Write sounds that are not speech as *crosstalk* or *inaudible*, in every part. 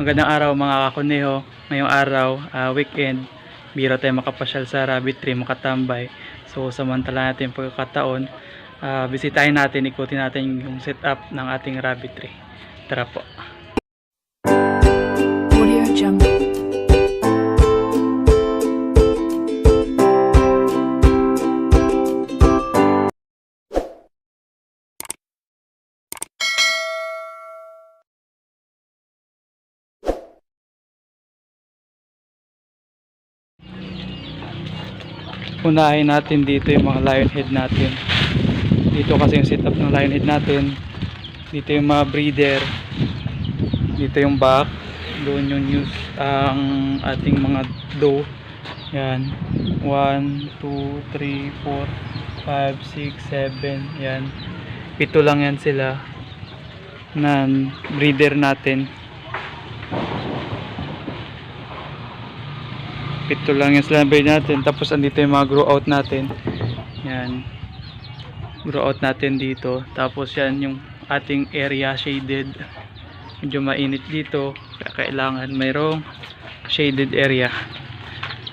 Magandang araw mga kakuneho. Ngayong araw, ah, weekend, biro tayo makapasyal sa Rabbit Tree, makatambay. So samantala natin pagkakataon, ah, bisitahin natin, ikutin natin yung setup ng ating Rabbit Tree. Tara po. Unahin natin dito yung mga lion head natin. Dito kasi yung setup ng lion head natin. Dito yung mga breeder. Dito yung back. Doon yung news ang ating mga doe. Yan. 1, 2, 3, 4, 5, 6, 7. Yan. Pito lang yan sila. Nan breeder natin. Pito lang yung slam breed natin. Tapos andito yung mga grow out natin. Yan. Grow out natin dito. Tapos yan yung ating area shaded. Medyo mainit dito. Kaya kailangan mayroong shaded area.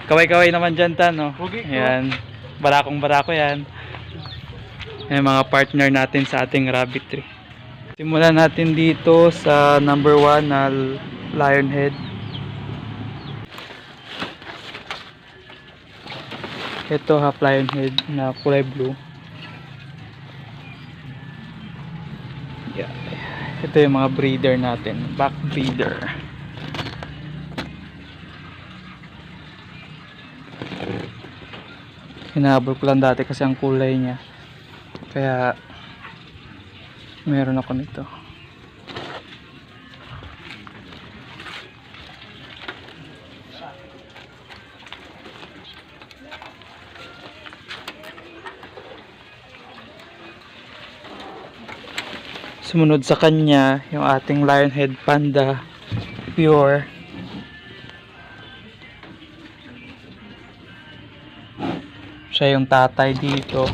Kaway-kaway naman dyan tan, no? Yan. Barakong barako yan. Yan mga partner natin sa ating rabbit tree. Simulan natin dito sa number 1 na lion head. Ito half lion head na kulay blue. Yeah. Ito yung mga breeder natin, back breeder. Hinahabol ko lang dati kasi ang kulay niya. Kaya meron ako nito. Sumunod sa kanya yung ating Lionhead Panda Pure. Siya yung tatay dito.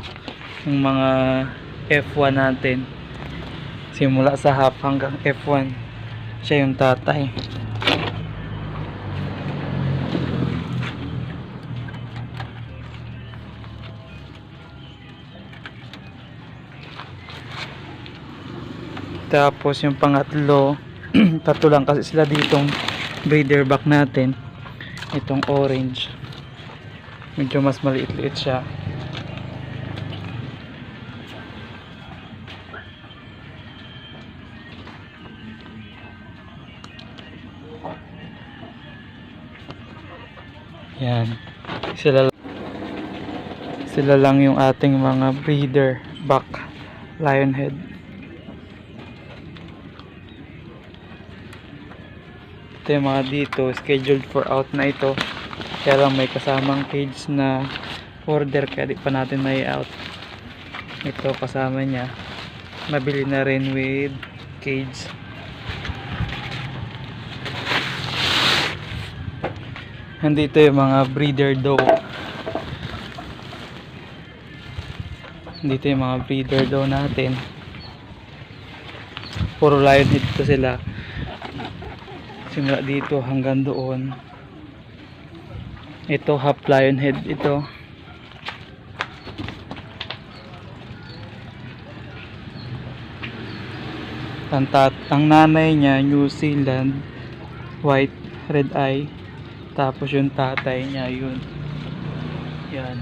Yung mga F1 natin. Simula sa half hanggang F1. Siya yung tatay. Tapos yung pangatlo, *clears throat* tatlo lang kasi sila ditong breeder back natin. Itong orange. Medyo mas maliit-liit siya. Yan. Sila sila lang yung ating mga breeder back lionhead. Ito yung mga dito scheduled for out na ito. Kaya lang may kasamang cage na order kaya di pa natin may out. Ito kasama niya. Mabili na rin with cage. Nandito yung mga breeder doe. Dito yung mga breeder doe natin. Puro lion head to sila simula dito hanggang doon. Ito half lion head ito. Ang, tat ang nanay niya New Zealand white red eye. Tapos yung tatay niya yun. Yan.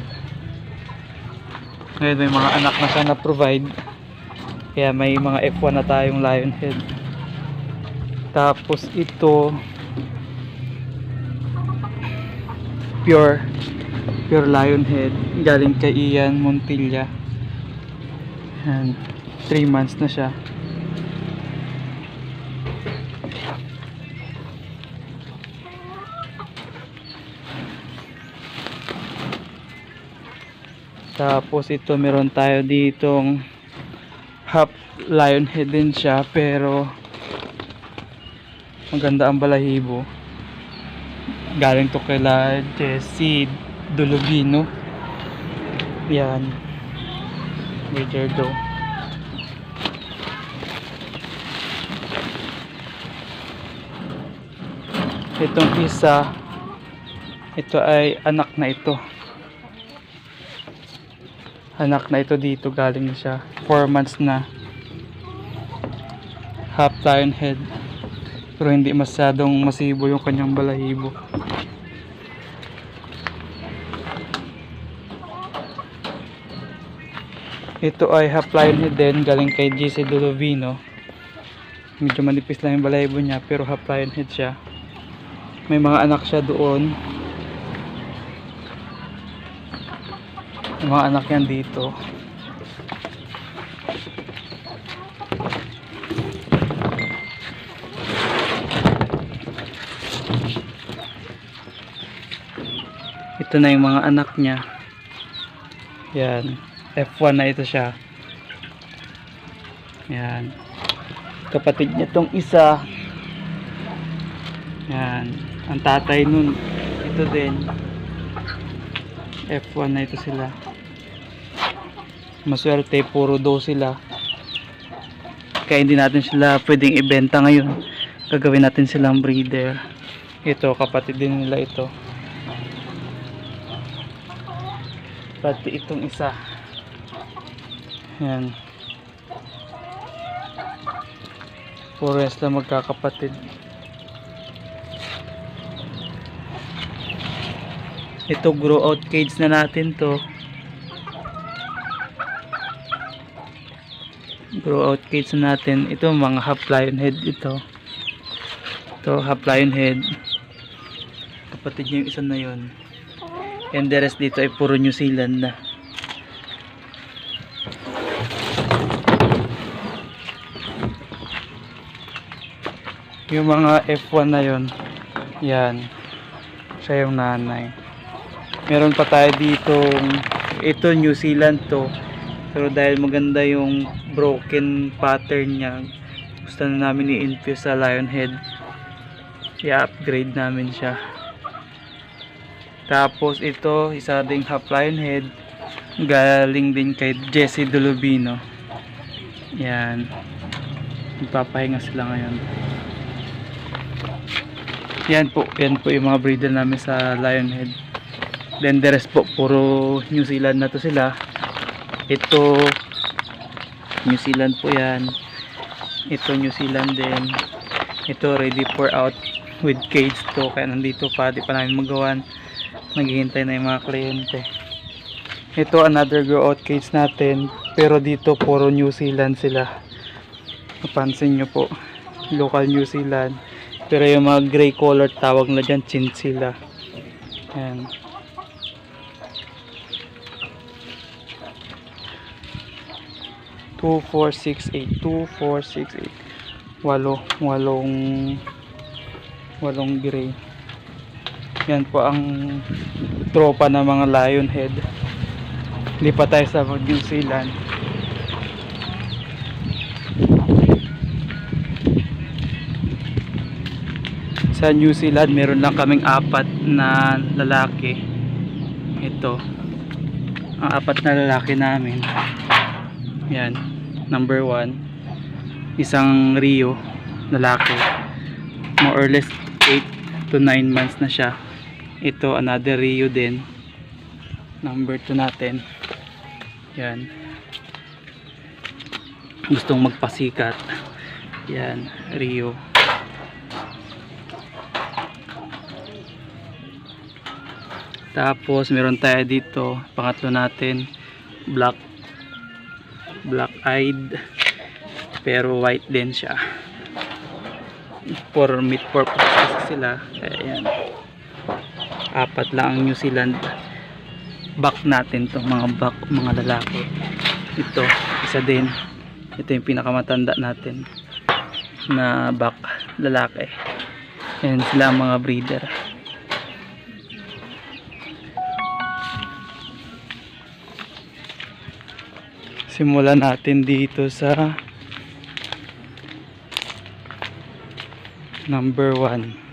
Ngayon may mga anak na siya na provide. Kaya may mga F1 na tayong lion head tapos ito pure pure lion head galing kay Ian Montilla. Yan 3 months na siya. Tapos ito meron tayo ditong half lion head din siya pero maganda ang balahibo galing to kila Jessie Dolobino yan Richardo Itong isa, ito ay anak na ito. Anak na ito dito, galing siya. 4 months na. Half lion head. Pero hindi masyadong masibo yung kanyang balahibo. Ito ay head din, galing kay JC Dolovino. Medyo manipis lang yung balahibo niya, pero half lion head siya. May mga anak siya doon. May mga anak yan dito. Ito na yung mga anak niya. Yan. F1 na ito siya. Yan. Kapatid niya tong isa. Yan. Ang tatay nun. Ito din. F1 na ito sila. Maswerte, puro daw sila. Kaya hindi natin sila pwedeng ibenta ngayon. Gagawin natin silang breeder. Ito, kapatid din nila ito. Pati itong isa. Yan. Yan sila magkakapatid. Ito grow out cage na natin to. Grow out cage na natin. Ito mga half lion head ito. Ito half lion head. Kapatid niya yung isa na yun. And the rest dito ay puro New Zealand na. Yung mga F1 na yon yan. Siya yung nanay. Meron pa tayo dito, ito New Zealand to. Pero dahil maganda yung broken pattern niya, gusto na namin i-infuse sa lion head. I-upgrade namin siya. Tapos ito, isa ding half lion head. Galing din kay Jesse Dolubino. Yan. Magpapahinga sila ngayon. Yan po, yan po yung mga breeder namin sa Lionhead. Then the rest po, puro New Zealand na to sila. Ito, New Zealand po yan. Ito New Zealand din. Ito ready for out with cage to. Kaya nandito pa, di pa namin magawan. Naghihintay na yung mga kliyente. Ito another grow out cage natin. Pero dito puro New Zealand sila. Napansin nyo po. Local New Zealand. Pero yung mga gray color tawag na dyan chinchilla. Ayan. Two, four, six, eight. Two, four, six, eight. Walo. Walong walong gray. Yan po ang tropa ng mga lion head. Lipat tayo sa New Zealand. Sa New Zealand, meron lang kaming apat na lalaki. Ito. Ang apat na lalaki namin. Yan. Number one. Isang Rio. Lalaki. More or less 8 to 9 months na siya. Ito, another Rio din. Number 2 natin. Yan. Gustong magpasikat. Yan. Rio. Tapos meron tayo dito, pangatlo natin, black black eyed pero white din siya. For meat purpose sila. Kaya yan. Apat lang ang New Zealand back natin to mga back mga lalaki. Ito, isa din. Ito yung pinakamatanda natin na back lalaki. Yan sila mga breeder. simulan natin dito sa number 1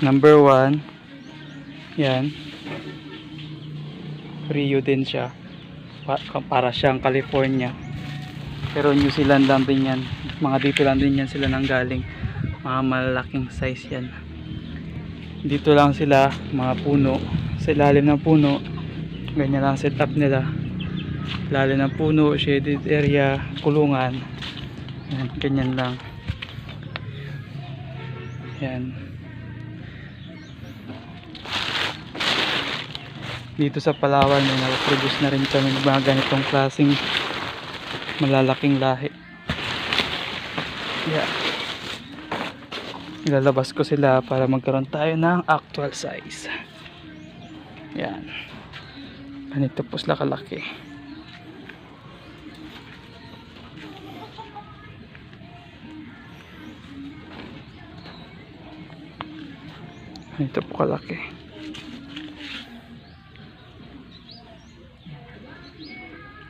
number 1 yan Rio din siya Pa- para siyang California Pero New Zealand lang din yan. Mga dito lang din yan sila nang galing. Mga malalaking size yan. Dito lang sila, mga puno. Sa ilalim ng puno, ganyan lang setup nila. Ilalim ng puno, shaded area, kulungan. Yan, ganyan lang. Yan. Dito sa Palawan, may nag-produce na rin kami ng mga ganitong klaseng malalaking lahi. Yeah. Ilalabas ko sila para magkaroon tayo ng actual size. Yan. Ganito po sila kalaki. Ganito po kalaki.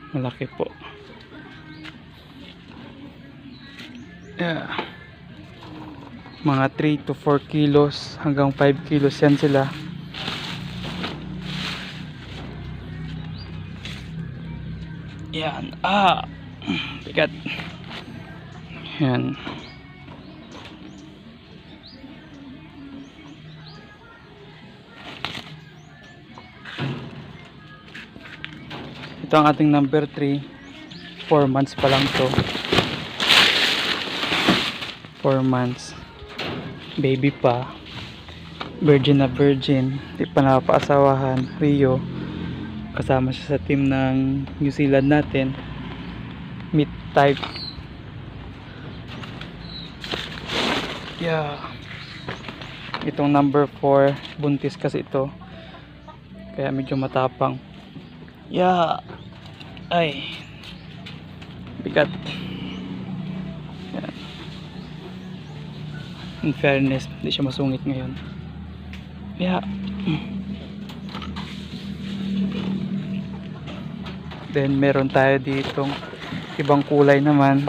Malaki po. Yeah. Mga 3 to 4 kilos hanggang 5 kilos yan sila. Yan. Ah. Bigat. Yan. Ito ang ating number 3. 4 months pa lang to. 4 months. Baby pa. Virgin na virgin. Di pa napaasawahan. Rio. Kasama siya sa team ng New Zealand natin. Meat type. Yeah. Itong number 4. Buntis kasi ito. Kaya medyo matapang. Yeah. Ay. Bigat. Yan. In fairness, hindi siya masungit ngayon. Yeah. Then meron tayo ditong ibang kulay naman.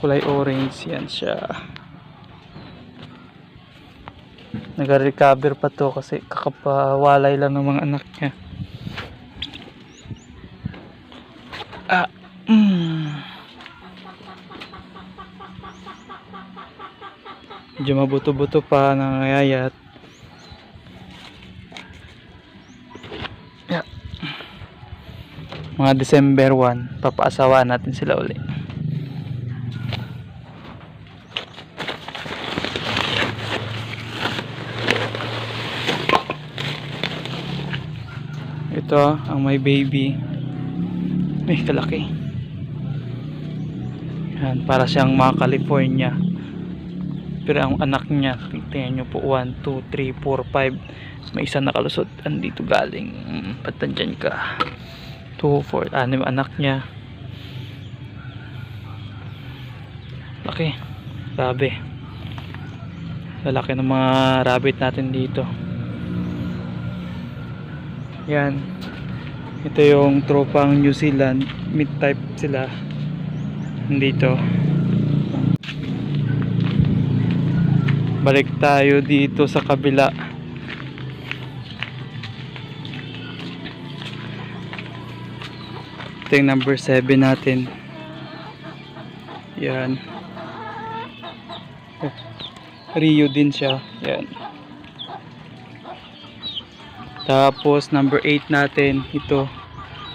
Kulay orange yan siya. Nag-recover pa to kasi kakapawalay lang ng mga anak niya. Ah. Mm. Medyo mabuto-buto pa nangayayat. Yeah. Mga December 1, papaasawaan natin sila uli. Ito ang may baby. May kalaki. Yan, para siyang mga California. Pero ang anak niya, tingnan nyo po, 1, 2, 3, 4, 5. May isa nakalusot. Andito galing. Ba't ka? 2, 4, anim anak niya. Laki. Grabe. Lalaki ng mga rabbit natin dito. Yan. Ito yung tropang New Zealand. Meat type sila. Dito. Balik tayo dito sa kabila. Ito yung number 7 natin. Yan. Rio din siya. Yan. Tapos number 8 natin, ito.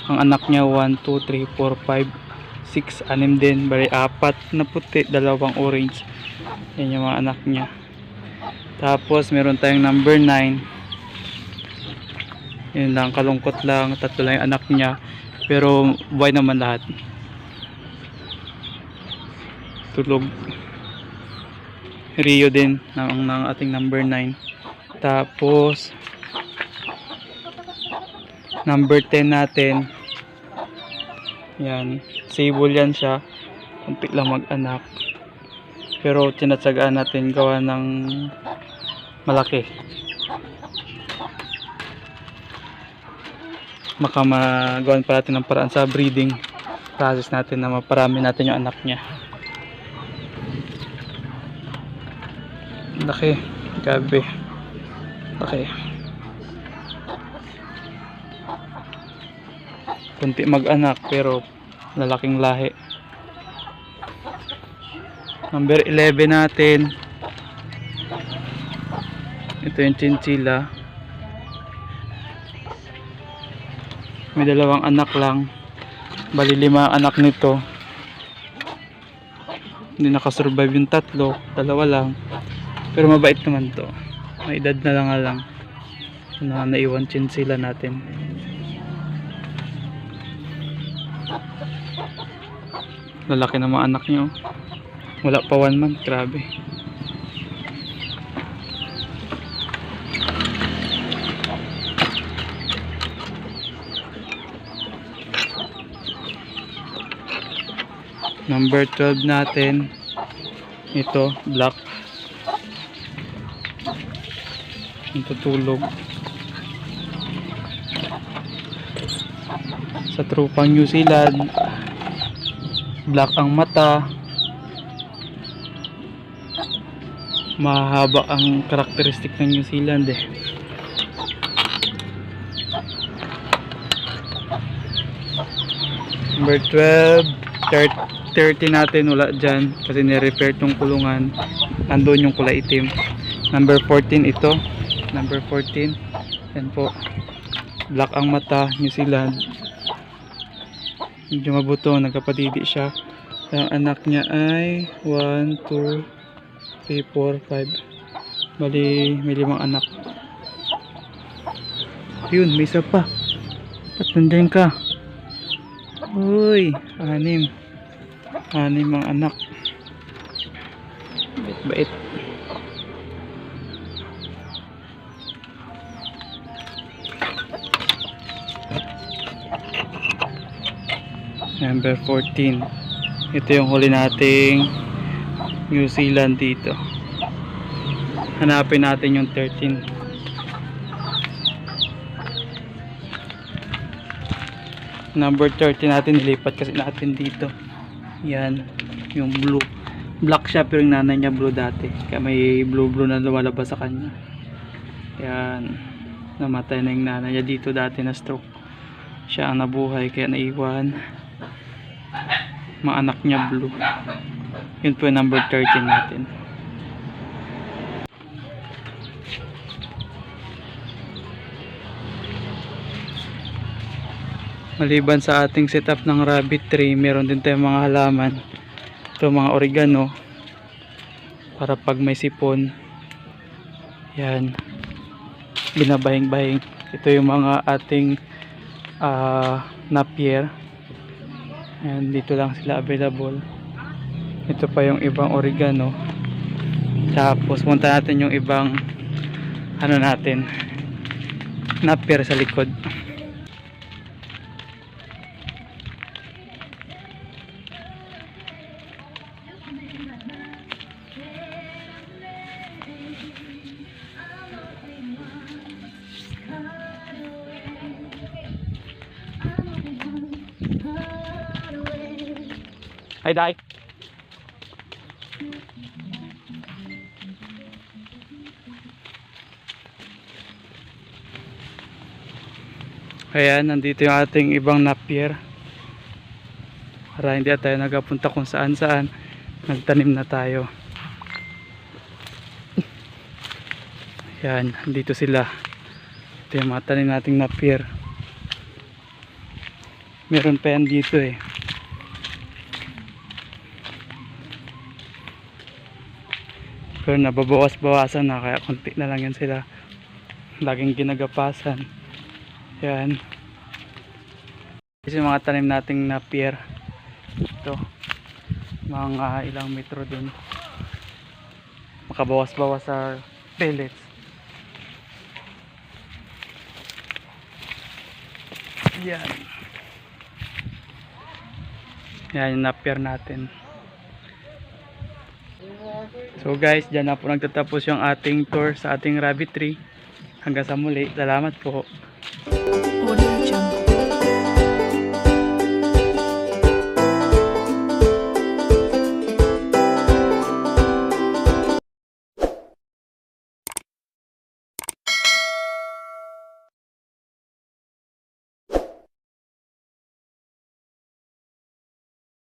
Ang anak niya 1 2 3 4 5 6 anim din, bali apat na puti, dalawang orange. Yan yung mga anak niya. Tapos meron tayong number 9. Yun lang, kalungkot lang, tatlo lang yung anak niya. Pero buhay naman lahat. Tulog. Rio din ng, ng ating number 9. Tapos number 10 natin. Yan. Sable yan siya. Kumpit lang mag anak pero tinatsagaan natin gawa ng malaki. Maka magawan pa natin ng paraan sa breeding process natin na maparami natin yung anak niya. Laki. Gabi laki kunti mag-anak pero lalaking lahi. Number 11 natin. Ito yung chinchilla. May dalawang anak lang. Bali lima anak nito. Hindi nakasurvive yung tatlo. Dalawa lang. Pero mabait naman to. May edad na lang lang. Na naiwan chinchilla natin. Lalaki na mga anak niyo. Wala pa one month. Grabe. Number 12 natin. Ito, black. Yung tutulog. Sa trupang New Zealand. Black ang mata. Mahaba ang karakteristik ng New Zealand eh. Number 12, 30, 30 natin wala dyan kasi ni-repair tong kulungan. Nandun yung kulay itim. Number 14 ito. Number 14. Yan po. Black ang mata, New Zealand. Medyo mabuto, nagkapatidi siya. Ang anak niya ay 1, 2, 3, 4, 5. Bali, may limang anak. Yun, may isa pa. Ba't nandyan ka? Uy, anim. Anim ang anak. Bait-bait. Number 14. Ito yung huli nating New Zealand dito. Hanapin natin yung 13. Number 30 natin nilipat kasi natin dito. Yan, yung blue. Black siya pero yung nanay niya blue dati. Kaya may blue-blue na lumalabas sa kanya. Yan. Namatay na yung nanay niya dito dati na stroke. Siya ang nabuhay kaya naiwan. Mga anak niya blue. Yun po yung number 13 natin. Maliban sa ating setup ng rabbit tree, meron din tayong mga halaman. Ito mga oregano para pag may sipon. Yan. Binabaying-baying. Ito yung mga ating ah, napier. Yan, dito lang sila available. Ito pa yung ibang oregano. Tapos punta natin yung ibang ano natin napier sa likod. Hi, Dai. Ayan, nandito yung ating ibang napier. Para hindi tayo nagapunta kung saan saan. Nagtanim na tayo. Ayan, nandito sila. Ito yung mga tanim nating napier. Meron pa yan dito eh. Pero nababawas-bawasan na kaya konti na lang yan sila. Laging ginagapasan. Yan. Kasi mga tanim nating napier. Ito. Mga ilang metro din. Makabawas-bawas sa pellets. Yan. Yan yung napier natin. So guys, dyan na po nagtatapos yung ating tour sa ating rabbit tree. Hanggang sa muli. Salamat po.